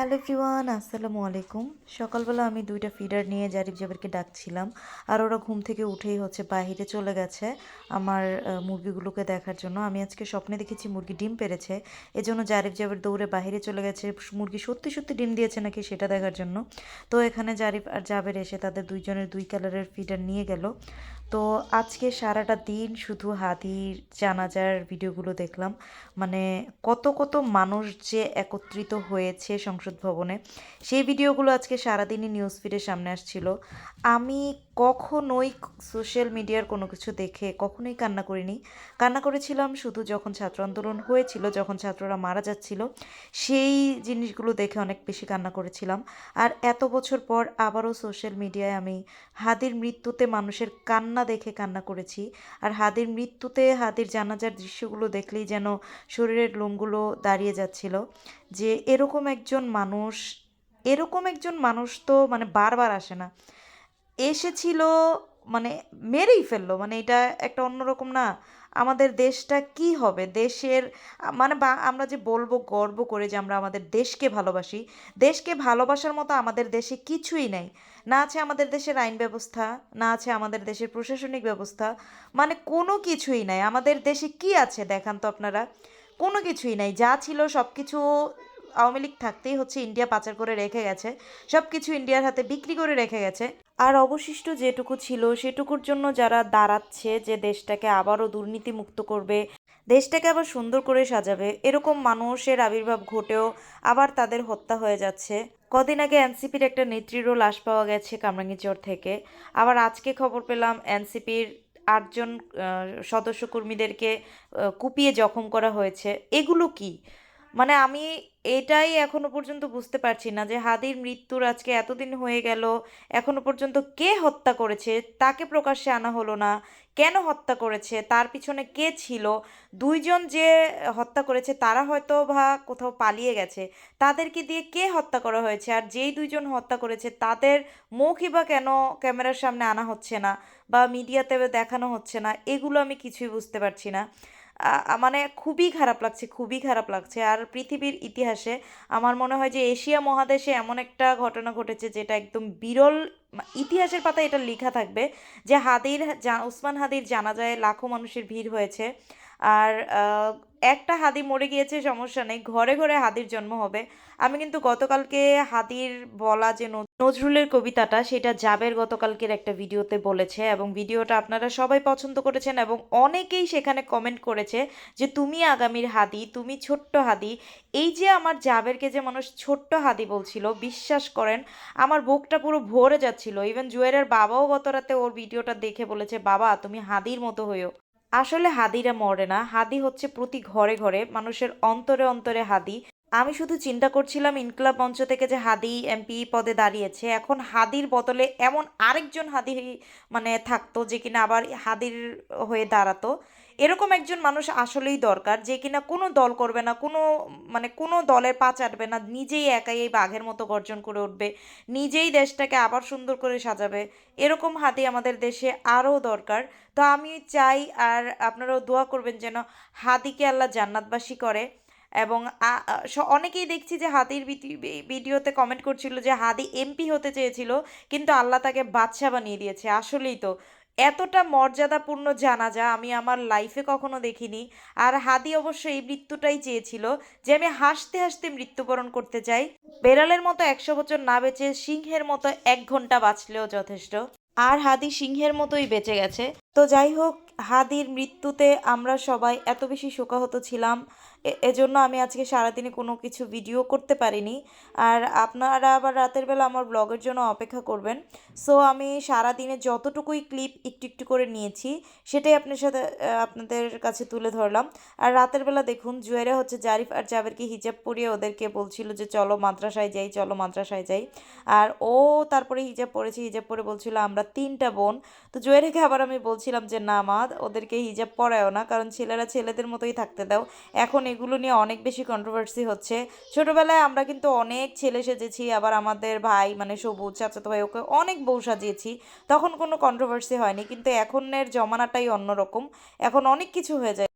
Hello everyone, আসসালামু আলাইকুম। সকালবেলা আমি দুইটা ফিডার নিয়ে জারিফ জাবেরকে ডাকছিলাম আর ওরা ঘুম থেকে উঠেই হচ্ছে বাইরে চলে গেছে আমার মুরগিগুলোকে দেখার জন্য। আমি আজকে স্বপ্নে দেখেছি মুরগি ডিম পেরেছে, এজন্য জারিফ জাবের দৌড়ে বাইরে চলে গেছে। মুরগি সত্যি সত্যি ডিম দিয়েছে নাকি সেটা দেখার জন্য। তো এখানে জারিফ আর জাবের এসে তাদের দুইজনের দুই কালারের ফিডার নিয়ে গেল। তো আজকে সারাটা দিন শুধু হাতির জানাজার ভিডিওগুলো দেখলাম। মানে কত কত মানুষ যে একত্রিত হয়েছে সংসদ ভবনে। সেই ভিডিওগুলো আজকে সারাদিনই নিউজ ফিডের সামনে আসছিল। আমি কখনোই সোশ্যাল মিডিয়ার কোনো কিছু দেখে কখনোই কান্না করিনি। কান্না করেছিলাম শুধু যখন ছাত্র আন্দোলন হয়েছিল, যখন ছাত্ররা মারা যাচ্ছিল, সেই জিনিসগুলো দেখে অনেক বেশি কান্না করেছিলাম। আর এত বছর পর আবারও সোশ্যাল মিডিয়ায় আমি হাদির মৃত্যুতে মানুষের কান্না দেখে কান্না করেছি। আর হাদির মৃত্যুতে হাদির জানাজার দৃশ্যগুলো দেখলেই যেন শরীরের লোমগুলো দাঁড়িয়ে যাচ্ছিল। যে এরকম একজন মানুষ, এরকম একজন মানুষ তো মানে বারবার আসে না। এসেছিল মানে মেরেই ফেলল মানে এটা একটা অন্যরকম না। আমাদের দেশটা কি হবে? দেশের মানে বা আমরা যে বলব, গর্ব করে যে আমরা আমাদের দেশকে ভালোবাসি, দেশকে ভালোবাসার মতো আমাদের দেশে কিছুই নেই। না আছে আমাদের দেশের আইন ব্যবস্থা, না আছে আমাদের দেশের প্রশাসনিক ব্যবস্থা মানে কোনো কিছুই নাই। আমাদের দেশে কি আছে? দেখান তো আপনারা। কোনো কিছুই নাই। যা ছিল সব কিছু আওয়ামী লীগ থাকতেই হচ্ছে, ইন্ডিয়া পাচার করে রেখে গেছে। সব কিছু ইন্ডিয়ার হাতে বিক্রি করে রেখে গেছে। আর অবশিষ্ট যেটুকু ছিল, সেটুকুর জন্য যারা দাঁড়াচ্ছে যে দেশটাকে আবারও দুর্নীতিমুক্ত করবে, দেশটাকে আবার সুন্দর করে সাজাবে, এরকম মানুষের আবির্ভাব ঘটেও আবার তাদের হত্যা হয়ে যাচ্ছে। কদিন আগে এনসিপির একটা নেত্রীরও লাশ পাওয়া গেছে কামরাঙ্গীচর থেকে। আবার আজকে খবর পেলাম, এনসিপির আটজন সদস্য কর্মীদেরকে কুপিয়ে জখম করা হয়েছে। এগুলো কি? মানে আমি এটাই এখনও পর্যন্ত বুঝতে পারছি না যে হাদির মৃত্যুর আজকে এতদিন হয়ে গেল, এখনও পর্যন্ত কে হত্যা করেছে, তাকে প্রকাশ্যে আনা হলো না, কেন হত্যা করেছে, তার পিছনে কে ছিল, দুইজন যে হত্যা করেছে তারা হয়তো বা কোথাও পালিয়ে গেছে, তাদেরকে দিয়ে কে হত্যা করা হয়েছে, আর যেই দুইজন হত্যা করেছে তাদের মুখই বা কেন ক্যামেরার সামনে আনা হচ্ছে না বা মিডিয়াতে দেখানো হচ্ছে না, এগুলো আমি কিছুই বুঝতে পারছি না। মানে খুবই খারাপ লাগছে, খুবই খারাপ লাগছে। আর পৃথিবীর ইতিহাসে আমার মনে হয় যে এশিয়া মহাদেশে এমন একটা ঘটনা ঘটেছে যেটা একদম বিরল ইতিহাসের পাতায় এটা লেখা থাকবে যে হাদির উসমান হাদির জানাজায় লাখো মানুষের ভিড় হয়েছে। আর একটা হাদি মরে গিয়েছে, সমস্যা নেই, ঘরে ঘরে হাদির জন্ম হবে। আমি কিন্তু গতকালকে হাদির বলা যে নজরুলের কবিতাটা, সেটা জাবের গতকালকের একটা ভিডিওতে বলেছে এবং ভিডিওটা আপনারা সবাই পছন্দ করেছেন এবং অনেকেই সেখানে কমেন্ট করেছে যে, তুমি আগামীর হাদি তুমি ছোট্ট হাদি এই যে আমার জাবেরকে যে মানুষ ছোট্ট হাদি বলছিল, বিশ্বাস করেন, আমার বুকটা পুরো ভরে যাচ্ছিল। ইভেন জুয়েলের বাবাও গত রাতে ওর ভিডিওটা দেখে বলেছে, বাবা, তুমি হাদির মতো হইও আসলে হাদিরা মরে না। হাদি হচ্ছে প্রতি ঘরে ঘরে মানুষের অন্তরে অন্তরে হাদি। আমি শুধু চিন্তা করছিলাম ইনকলাব মঞ্চ থেকে যে হাদি এমপি পদে দাঁড়িয়েছে। এখন হাদির বদলে এমন আরেকজন হাদি মানে থাকতো যে কিনা আবার হাদির হয়ে দাঁড়াতো। এরকম একজন মানুষ আসলেই দরকার যে কিনা কোনো দল করবে না, কোনো মানে কোনো দলের পা চাটবে না, নিজেই একাই এই বাঘের মতো গর্জন করে উঠবে, নিজেই দেশটাকে আবার সুন্দর করে সাজাবে। এরকম হাদি আমাদের দেশে আরও দরকার। তো আমি চাই আর আপনারাও দোয়া করবেন যেন হাদিকে আল্লাহ জান্নাতবাসী করে। এবং অনেকেই দেখছি যে হাদির ভিডিওতে কমেন্ট করছিল যে হাদি এমপি হতে চেয়েছিল, কিন্তু আল্লাহ তাকে বাদশা বানিয়ে দিয়েছে। আসলেই তো, এতটা মর্যাদাপূর্ণ জানাজা আমি আমার লাইফে কখনো দেখিনি। আর হাদি অবশ্য এই মৃত্যুটাই চেয়েছিল যে আমি হাসতে হাসতে মৃত্যুবরণ করতে চাই। বেড়ালের মতো একশো বছর না বেঁচে সিংহের মতো এক ঘণ্টা বাঁচলেও যথেষ্ট। আর হাদি সিংহের মতোই বেঁচে গেছে। তো যাই হোক হাদির মৃত্যুতে আমরা সবাই এত বেশি শোকাহত ছিলাম। এজন্য আমি আজকে সারাদিনে কোনো কিছু ভিডিও করতে পারিনি। আর আপনারা আবার রাতের বেলা আমার ব্লগের জন্য অপেক্ষা করবেন। সো আমি সারাদিনে যতটুকুই ক্লিপ একটু একটু করে নিয়েছি, সেটাই আপনার সাথে আপনাদের কাছে তুলে ধরলাম। আর রাতের বেলা দেখুন, জুয়েরা হচ্ছে জারিফ আর জাবেরকে হিজাব পরিয়ে ওদেরকে বলছিল যে, চলো মাদ্রাসায় যাই, চলো মাদ্রাসায় যাই। আর ও তারপরে হিজাব পরেছে হিজাব পরে বলছিল, আমরা তিনটা বোন। তো জুয়েরাকে আবার আমি বলছিলাম যে, না মা ওদেরকে হিজাব পরায়ও না, কারণ ছেলেরা ছেলেদের মতোই থাকতে দাও। এখন এগুলো নিয়ে অনেক বেশি কন্ট্রোভার্সি হচ্ছে। ছোটোবেলায় আমরা কিন্তু অনেক ছেলে সেজেছি, আবার আমাদের ভাই মানে সবুজ চাচাতো ভাই, ওকে অনেক বউ সাজিয়েছি। তখন কোনো কন্ট্রোভার্সি হয়নি, কিন্তু এখনের জমানাটাই অন্যরকম। এখন অনেক কিছু হয়ে যায়।